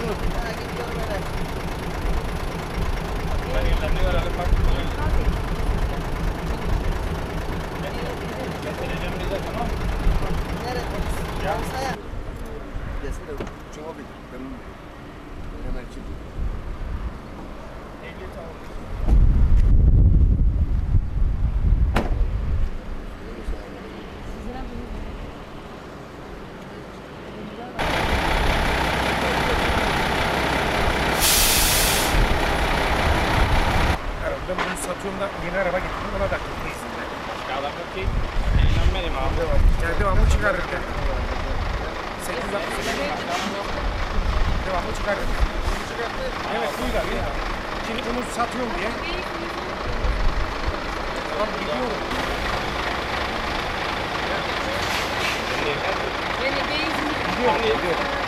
Dur. Ha, git gör böyle. Verirlerini verelim bak. Getireceğim bize tamam mı? Nerede? Yansaya. Gelsin de çoğu bilir. Ben bunu. Hemen kim? 50 tavuk. Da yeni araba getirdim ona da teyzinde. Başka adam yok ki. İnanmadım abi. Yani devamlı çıkarırken. 868 devamlı çıkarırken. Evet buydu abi. Şimdi bunu satıyorum diye. Tamam gidiyorum. Gidiyorum. Gidiyorum.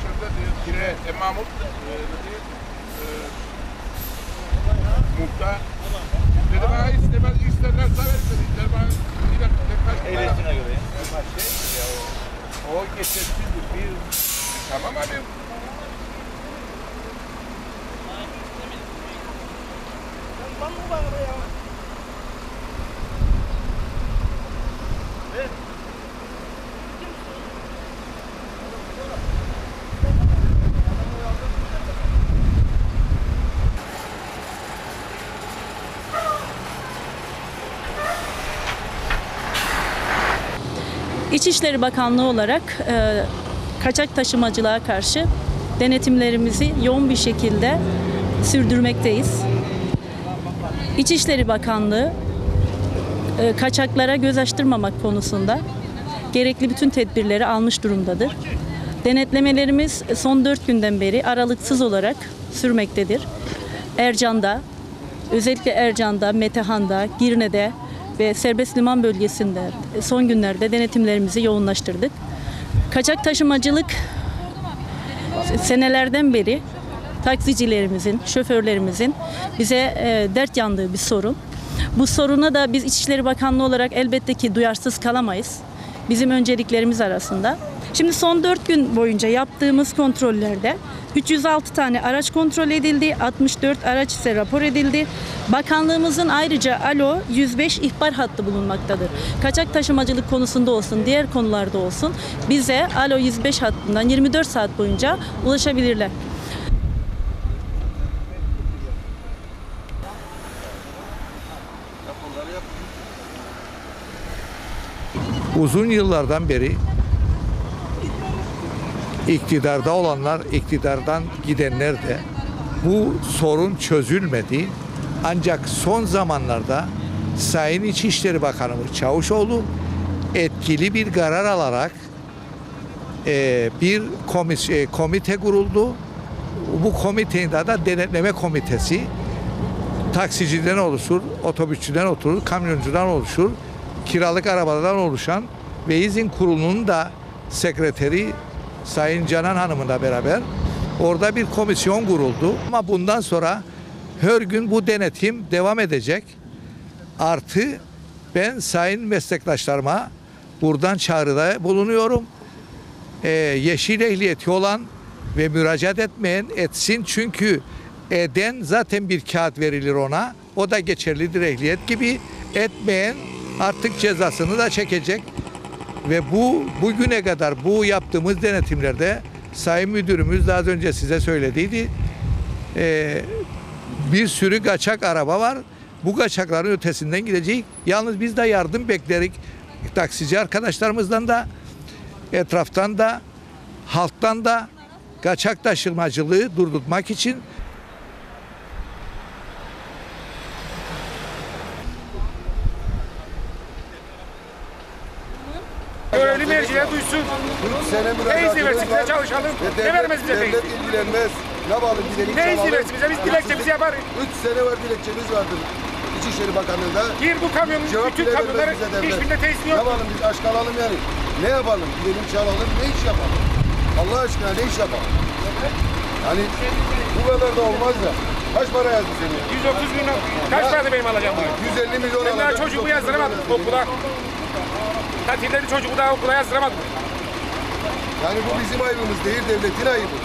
Şurada diyor, kire, e, Mahmut, e, diyor, e, muhtar. Dedi bana istemez, isterlerse verin dedi. bana bir dakika, kaç para? Ehliyetine göre. Ya o, o geçersizdir. Bir Tamam abi. İçişleri Bakanlığı olarak e, kaçak taşımacılığa karşı denetimlerimizi yoğun bir şekilde sürdürmekteyiz. İçişleri Bakanlığı e, kaçaklara göz açtırmamak konusunda gerekli bütün tedbirleri almış durumdadır. Denetlemelerimiz son 4 günden beri aralıksız olarak sürmektedir. Ercan'da, özellikle Ercan'da, Metehan'da, Girne'de ve serbest liman bölgesinde son günlerde denetimlerimizi yoğunlaştırdık. Kaçak taşımacılık senelerden beri taksicilerimizin, şoförlerimizin bize e, dert yandığı bir sorun. Bu soruna da biz İçişleri Bakanlığı olarak elbette ki duyarsız kalamayız. Bizim önceliklerimiz arasında. Şimdi son 4 gün boyunca yaptığımız kontrollerde 306 tane araç kontrol edildi, 64 araç ise rapor edildi. Bakanlığımızın ayrıca Alo 105 ihbar hattı bulunmaktadır. Kaçak taşımacılık konusunda olsun, diğer konularda olsun bize Alo 105 hattından 24 saat boyunca ulaşabilirler. uzun yıllardan beri iktidarda olanlar, iktidardan gidenler de bu sorun çözülmedi. Ancak son zamanlarda Sayın İçişleri Bakanımız Çavuşoğlu etkili bir karar alarak e, bir komis, e, komite kuruldu. Bu komitenin adı denetleme komitesi. Taksiciden oluşur, otobüsçüden oturur, kamyoncudan oluşur, kiralık arabalardan oluşan ve izin kurulunun da sekreteri Sayın Canan Hanım'la beraber orada bir komisyon kuruldu. Ama bundan sonra her gün bu denetim devam edecek. Artı ben sayın meslektaşlarıma buradan çağrıda bulunuyorum. Ee, yeşil ehliyeti olan ve müracaat etmeyen etsin çünkü eden zaten bir kağıt verilir ona. O da geçerlidir ehliyet gibi. Etmeyen artık cezasını da çekecek. Ve bu bugüne kadar bu yaptığımız denetimlerde Sayın Müdürümüz daha önce size söylediydi. Ee, bir sürü kaçak araba var. Bu kaçakların ötesinden gidecek. Yalnız biz de yardım beklerik. Taksici arkadaşlarımızdan da etraftan da halktan da kaçak taşımacılığı durdurmak için duysun. 3 sene Ne müracaatımız izin versin bize çalışalım. Ve Ne devlet- vermez bize ne Devlet izin? ilgilenmez. Ne yapalım gidelim Ne izin versin bize? Biz dilekçemizi yaparız. 3 sene var dilekçemiz vardır. İçişleri Bakanlığı'nda. Gir bu kamyonun Cevap bütün kamyonları hiçbirinde teslim Ne yok. yapalım biz aç kalalım yani. Ne yapalım? Gidelim çalalım. Ne iş yapalım? Allah aşkına ne iş yapalım? Yani bu kadar da olmaz ya. Kaç para yazdı senin? 130 milyon. Kaç parada benim alacağım bunu? 150 milyon Ben daha çocuğumu 130 yazdıramadım milyon okula. Tatildeki çocuğumu daha okula yazdıramadım. Yani bu bizim ayıbımız değil, devletin ayıbı.